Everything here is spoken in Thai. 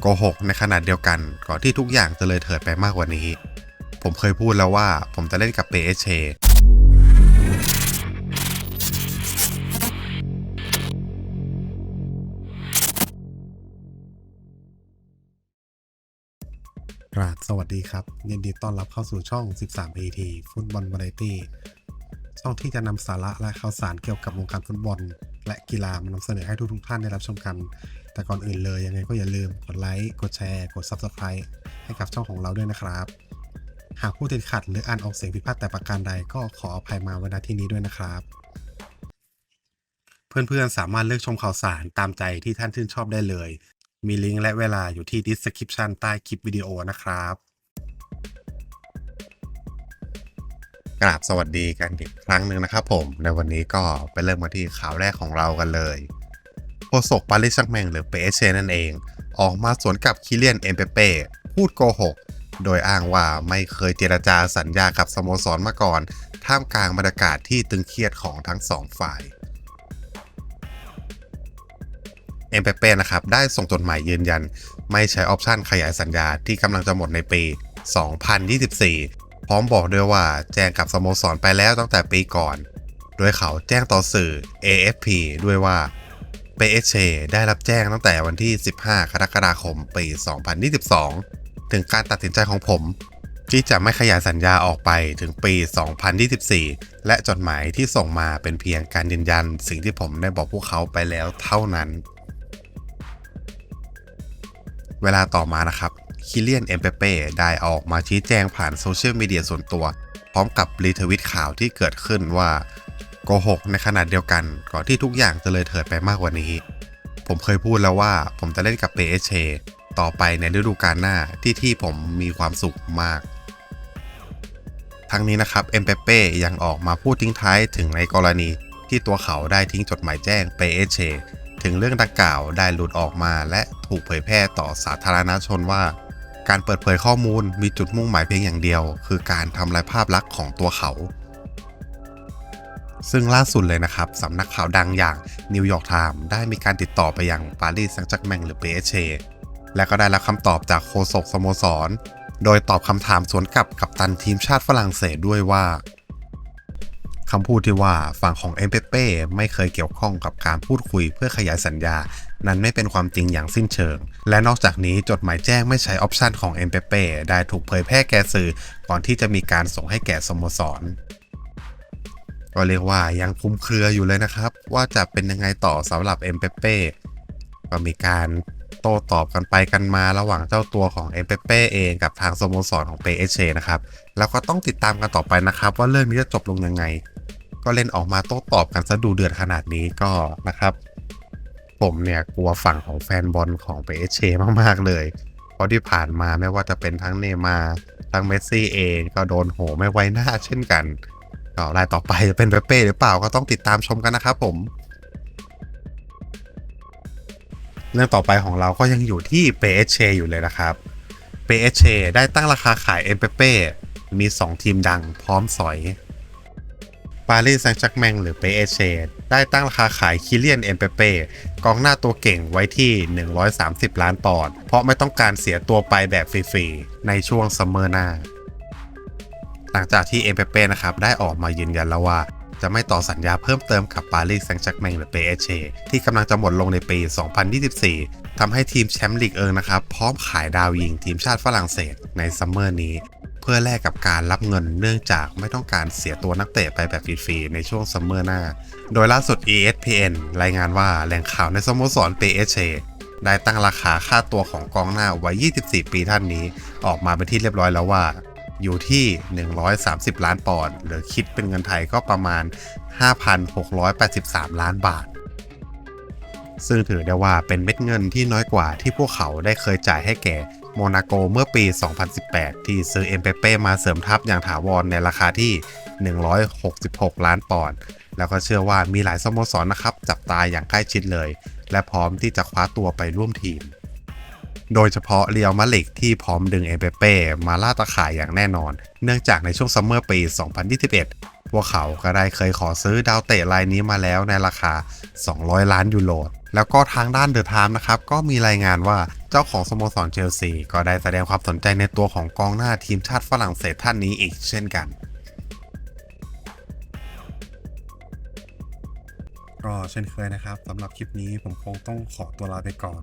โกหกในขนาดเดียวกัน ก่อนที่ทุกอย่างจะเลยเถิดไปมากกว่านี้ ผมเคยพูดแล้วว่าผมจะเล่นกับเปเอเชกราบสวัสดีครับ ยินดีต้อนรับเข้าสู่ช่อง 13 AT ฟุตบอลวาไรตี้ช่องที่จะนำสาระและข่าวสารเกี่ยวกับวงการฟุตบอล และกีฬามานำเสนอให้ทุกๆท่านได้รับชมกัน แต่ก่อนอื่นเลยยังไงก็อย่าลืมกดไลค์ กดแชร์ กด Subscribe ให้กับช่องของเราด้วยนะครับ หากผู้ติดขัดหรืออ่านออกเสียงผิดพลาดแต่ประการใดก็ขออภัยมาว้ณที่นี้ด้วยนะครับ เพื่อนๆสามารถเลือกชมข่าวสารตามใจที่ท่านชื่นชอบได้เลย มีลิงก์และเวลาอยู่ที่ description ใต้คลิปวิดีโอนะครับกราบสวัสดีกันอีกครั้งหนึ่งนะครับผม ในวันนี้ก็ไปเริ่มมาที่ข่าวแรกของเรากันเลย โฆษกปารีสแซงต์แมงหรือเปเชนั่นเอง ออกมาสวนกับคิเลียนเอ็มเปเป้พูดโกหก โดยอ้างว่าไม่เคยเจรจาสัญญากับสโมสรมาก่อน ท่ามกลางบรรยากาศที่ตึงเครียดของทั้งสองฝ่ายเอ็มเปเป้นะครับได้ส่งจดหมายยืนยัน ไม่ใช้ออปชันขยายสัญญาที่กำลังจะหมดในปี 2024 พร้อมบอกด้วยว่าแจ้งกับสโมสรไปแล้วตั้งแต่ปีก่อน โดยเขาแจ้งต่อสื่อ AFP ด้วยว่า เปเอเชได้รับแจ้งตั้งแต่วันที่ 15 กรกฎาคม ปี 2022 ถึงการตัดสินใจของผม ที่จะไม่ขยายสัญญาออกไปถึงปี 2024 และจดหมายที่ส่งมาเป็นเพียงการยืนยัน สิ่งที่ผมได้บอกพวกเขาไปแล้วเท่านั้น เวลาต่อมานะครับคิเลียนเอ็มเปเป้ได้ออกมาชี้แจงผ่านโซเชียลมีเดียส่วนตัว พร้อมกับรีทวิตข่าวที่เกิดขึ้นว่า โกหกในขนาดเดียวกัน ก่อนที่ทุกอย่างจะเลยเถิดไปมากกว่านี้ ผมเคยพูดแล้วว่าผมจะเล่นกับเปเชต่อไปในฤดูกาลหน้าที่ที่ผมมีความสุขมาก ทั้งนี้นะครับเอ็มเปเป้ยังออกมาพูดทิ้งท้ายถึงในกรณีที่ตัวเขาได้ทิ้งจดหมายแจ้งเปเชถึงเรื่องดังกล่าวได้หลุดออกมาและถูกเผยแพร่ต่อสาธารณชนว่า การเปิดเผยข้อมูลมีจุดมุ่งหมายเพียงอย่างเดียว คือการทำลายภาพลักษณ์ของตัวเขา ซึ่งล่าสุดเลยนะครับสำนักข่าวดังอย่างนิวยอร์กไทม์ได้มีการติดต่อไปยังปารีสแซงต์แจ็กแมงหรือเปเชและก็ได้รับคำตอบจากโฆษกสโมสร โดยตอบคำถามสวนกลับกับตันทีมชาติฝรั่งเศสด้วยว่าคำพูดที่ว่าฝั่งของเอ็มเปเป้ไม่เคยเกี่ยวข้องกับการพูดคุยเพื่อขยายสัญญา นั้นไม่เป็นความจริงอย่างสิ้นเชิง และนอกจากนี้จดหมายแจ้งไม่ใช้ออปชันของเอ็มเปเป้ได้ถูกเผยแพร่แก่สื่อก่อนที่จะมีการส่งให้แก่สโมสร ก็เรียกว่ายังคลุมเครืออยู่เลยนะครับ ว่าจะเป็นยังไงต่อสำหรับเอ็มเปเป้ก็มีการโต้ตอบกันไปกันมาระหว่างเจ้าตัวของเอ็มเปเป้เองกับทางสโมสรของเปเอเชนะครับ แล้วก็ต้องติดตามกันต่อไปนะครับ ว่าเรื่องนี้จะจบลงยังไง ก็เล่นออกมาโต้ตอบกันซะดูเดือดขนาดนี้ก็นะครับ ผมเนี่ยกลัวฝั่งของแฟนบอลของเปเอเชมากๆเลย เพราะที่ผ่านมาไม่ว่าจะเป็นทั้งเนมาร์ทั้งเมสซี่เองก็โดนโหไม่ไว้หน้าเช่นกัน ก็รายต่อไปจะเป็นเปเป้หรือเปล่าก็ต้องติดตามชมกันนะครับผม เรื่องต่อไปของเราก็ยังอยู่ที่เปเอเชอยู่เลยนะครับเปเอเชได้ตั้งราคาขายเอ็มเปเป้มี 2 ทีมดังพร้อมสอยปารีสแซงต์แจ็กแมงหรือเปเอเชได้ตั้งราคาขายคิเลียนเอ็มเปเป้กองหน้าตัวเก่งไว้ที่ 130 ล้านปอนด์เพราะไม่ต้องการเสียตัวไปแบบฟรีๆ ในช่วงซัมเมอร์หน้า หลังจากที่เอ็มเปเป้นะครับได้ออกมายืนยันแล้วว่า จะไม่ต่อสัญญาเพิ่มเติมกับปารีสแซงต์แจ็กแมงหรือเปเอเชที่กำลังจะหมดลงในปี 2024 ทำให้ทีมแชมป์ลีกเอิงนะครับ พร้อมขายดาวยิงทีมชาติฝรั่งเศสในซัมเมอร์นี้ เพื่อแลกกับการรับเงินเนื่องจากไม่ต้องการเสียตัวนักเตะไปแบบฟรีๆในช่วงซัมเมอร์หน้า โดยล่าสุด ESPN รายงานว่าแหล่งข่าวในสโมสรเปเอเชได้ตั้งราคาค่าตัวของกองหน้าวัย 24 ปีท่านนี้ ออกมาเป็นที่เรียบร้อยแล้วว่า อยู่ที่ 130 ล้านปอนด์หรือคิดเป็นเงินไทยก็ประมาณ 5,683 ล้านบาท ซึ่งถือได้ว่าเป็นเม็ดเงินที่น้อยกว่าที่พวกเขาได้เคยจ่ายให้แก่โมนาโกเมื่อปี 2018 ที่ซื้อเอ็มเปเป้มาเสริมทัพอย่างถาวรในราคาที่ 166 ล้านปอนด์ แล้วก็เชื่อว่ามีหลายสโมสรนะครับ จับตาอย่างใกล้ชิดเลย และพร้อมที่จะคว้าตัวไปร่วมทีม โดยเฉพาะเรียวมาลิกที่พร้อมดึงเอเปเป้มาล่าตะข่ายอย่างแน่นอน เนื่องจากในช่วงซัมเมอร์ปี 2021 พวกเขาก็ได้เคยขอซื้อดาวเตะรายนี้มาแล้วในราคา 200 ล้านยูโร แล้วก็ทางด้านเดอะไทม์นะครับ ก็มีรายงานว่าเจ้าของสโมสรเชลซีก็ได้แสดงความสนใจในตัวของกองหน้าทีมชาติฝรั่งเศสท่านนี้อีกเช่นกันก็เช่นเคยนะครับสำหรับคลิปนี้ผมคงต้องขอตัวลาไปก่อน